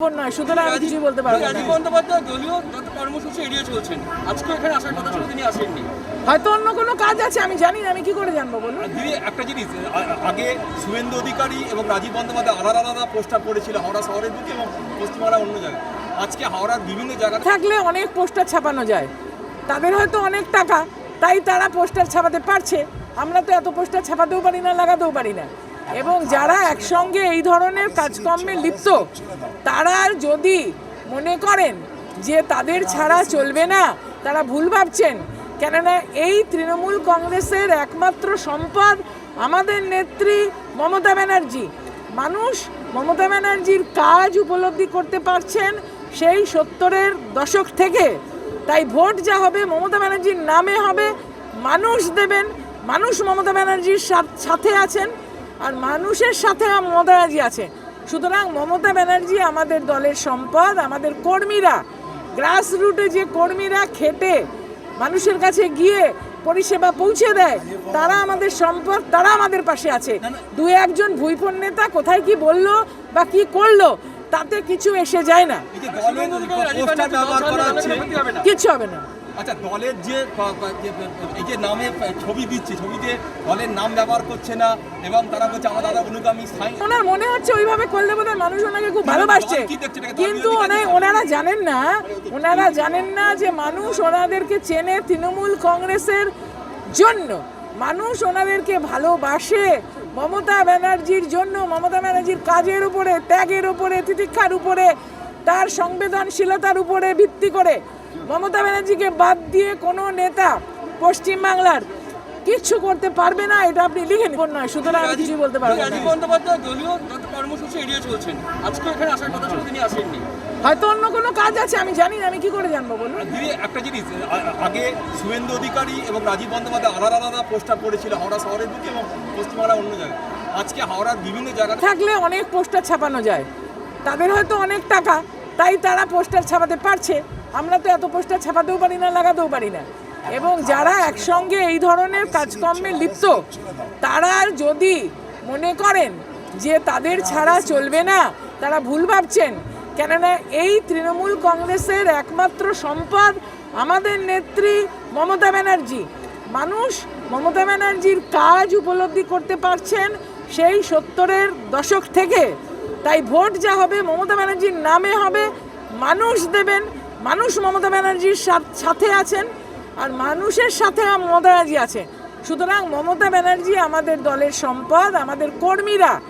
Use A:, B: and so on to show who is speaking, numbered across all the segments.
A: নয় সুতরাং আমি কিছুই বলতে পারব
B: রাজীব বন্দ্যোপাধ্যায় দলীয় যত কর্মসূচি এড়িয়ে চলছেন আজকে এখানে আসার কথা ছিল তিনি আসেননি।
A: হয়তো অন্য কোনো কাজ আছে আমি জানি না আমি কি করে জানব বলুন।
B: দিদি একটা জিনিস আগে শুভেন্দু অধিকারী এবং রাজীব বন্দ্যোপাধ্যায় আলাদা আলাদা পোস্টার পড়েছিল হাওড়া শহরের দিকে এবং পশ্চিমবাংলার অন্য জায়গায়। আজকে হাওড়ার বিভিন্ন জায়গায়
A: থাকলে অনেক পোস্টার ছাপানো যায়। তাদের হয়তো অনেক টাকা তাই তারা পোস্টার ছাপাতে পারছে। আমরা তো এত পোস্টার ছাপাতেও পারি না লাগাতেও পারি না। এবং যারা একসঙ্গে এই ধরনের কাজকর্মে লিপ্ত, তারা যদি মনে করেন যে তাদের ছাড়া চলবে না, তারা ভুল ভাবছেন। কেননা এই তৃণমূল কংগ্রেসের একমাত্র সম্পদ আমাদের নেত্রী মমতা ব্যানার্জি। মানুষ মমতা ব্যানার্জির কাজ উপলব্ধি করতে পারছেন সেই সত্তরের দশক থেকে। তাই ভোট যা হবে মমতা ব্যানার্জির নামে হবে। মানুষ দেবেন, মানুষ মমতা ব্যানার্জির সাথ- আছেন। আর মানুষের সাথে মমতা ব্যানার্জি আছে। সুতরাং মমতা ব্যানার্জি আমাদের দলের সম্পদ আমাদের কর্মীরা গ্রাস রুটে যে কর্মীরা খেটে মানুষের কাছে গিয়ে পরিষেবা পৌঁছে দেয় তারা আমাদের সম্পদ তারা আমাদের পাশে আছে। দু একজন ভুইপন নেতা কোথায় কি বলল বা কি করল তাতে কিছু এসে যায় না। কিচ্ছু হবে না।
B: আচ্ছা দলের যে এই যে নামে ছবি দিচ্ছে ছবিতে দলের নাম ব্যবহার করছে না এবং তারা বলছে আমার দাদা অনুগামী স্থায়ী
A: ওনার মনে হচ্ছে ওইভাবে করলে বোধহয় মানুষ ওনাকে খুব ভালোবাসছে? কিন্তু ওনারা জানেন না ওনারা জানেন না যে মানুষ ওনাদেরকে চেনে তৃণমূল কংগ্রেসের জন্য। মানুষ ওনাদেরকে ভালোবাসে। মমতা ব্যানার্জির জন্য মমতা ব্যানার্জির কাজের উপরে ত্যাগের উপরে তিতিক্ষার উপরে তার সংবেদনশীলতার উপরে ভিত্তি করে মমতা ব্যানার্জিকে বাদ দিয়ে কোনো নেতা পশ্চিমবাংলার কিচ্ছু করতে পারবে না এটা আপনি লিখে নিন। নয় সুতরাং আমি কিছুই বলতে পারব
B: রাজীব বন্দ্যোপাধ্যায় দলীয় যত কর্মসূচি এড়িয়ে চলছেন আজকে এখানে আসার কথা ছিল তিনি আসেননি।
A: হয়তো অন্য কোনো কাজ আছে আমি জানি না আমি কি করে জানব বলুন?
B: দিদি একটা জিনিস আগে শুভেন্দু অধিকারী এবং রাজীব বন্দ্যোপাধ্যায় আলাদা আলাদা পোস্টার পড়েছিল হাওড়া শহরের দিকে এবং পশ্চিমবাংলার অন্য জায়গায়। আজকে হাওড়ার বিভিন্ন জায়গায়
A: থাকলে অনেক পোস্টার ছাপানো যায়। তাদের হয়তো অনেক টাকা, তাই তারা পোস্টার ছাপাতে পারছে। আমরা তো এত পোস্টার ছাপাতেও পারি না, লাগাতেও পারি না। এবং যারা একসঙ্গে এই ধরনের কাজকর্মে লিপ্ত, তারা যদি মনে করেন যে তাদের ছাড়া চলবে না, তারা ভুল ভাবছেন। কেননা এই তৃণমূল কংগ্রেসের একমাত্র সম্পদ আমাদের নেত্রী মমতা ব্যানার্জি। মানুষ মমতা ব্যানার্জির কাজ উপলব্ধি করতে পারছেন সেই সত্তরের দশক থেকে। তাই ভোট যা হবে মমতা ব্যানার্জির নামে হবে। মানুষ দেবেন মানুষ মমতা ব্যানার্জির সাথ- সাথে আছেন আর মানুষের সাথে মমতা ব্যানার্জি আছে সুতরাং মমতা ব্যানার্জি আমাদের দলের সম্পদ আমাদের কর্মীরা।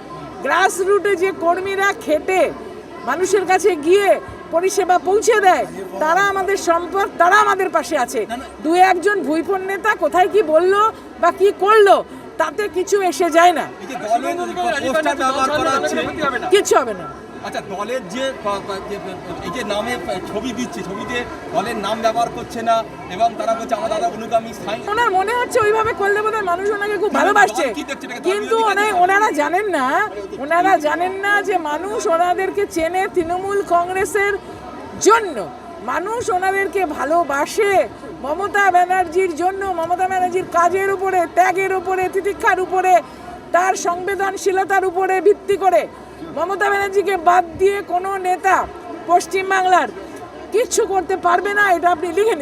A: গ্রাস রুটে যে কর্মীরা খেটে মানুষের কাছে গিয়ে পরিষেবা পৌঁছে দেয় তারা আমাদের সম্পদ তারা আমাদের পাশে আছে। দু একজন ভুইপন নেতা কোথায় কি বলল বা কি করল তাতে কিছু এসে যায় না। কিচ্ছু হবে না।
B: আচ্ছা দলের যে এই যে নামে ছবি দিচ্ছে ছবিতে দলের নাম ব্যবহার করছে না এবং তারা বলছে আমার দাদা অনুগামী
A: ওনার মনে হচ্ছে ওইভাবে করলে বোধহয় মানুষ ওনাকে খুব ভালোবাসছে? কিন্তু ওনা- ওনারা জানেন না ওনারা জানেন না যে মানুষ ওনাদেরকে চেনে তৃণমূল কংগ্রেসের জন্য। মানুষ ওনাদেরকে ভালোবাসে। মমতা ব্যানার্জির জন্য, মমতা ব্যানার্জির কাজের উপরে, ত্যাগের উপরে, তিতিক্ষার উপরে, তার সংবেদনশীলতার উপরে ভিত্তি করে মমতা ব্যানার্জিকে বাদ দিয়ে কোনো নেতা পশ্চিমবাংলার কিচ্ছু করতে পারবে না, এটা আপনি লিখে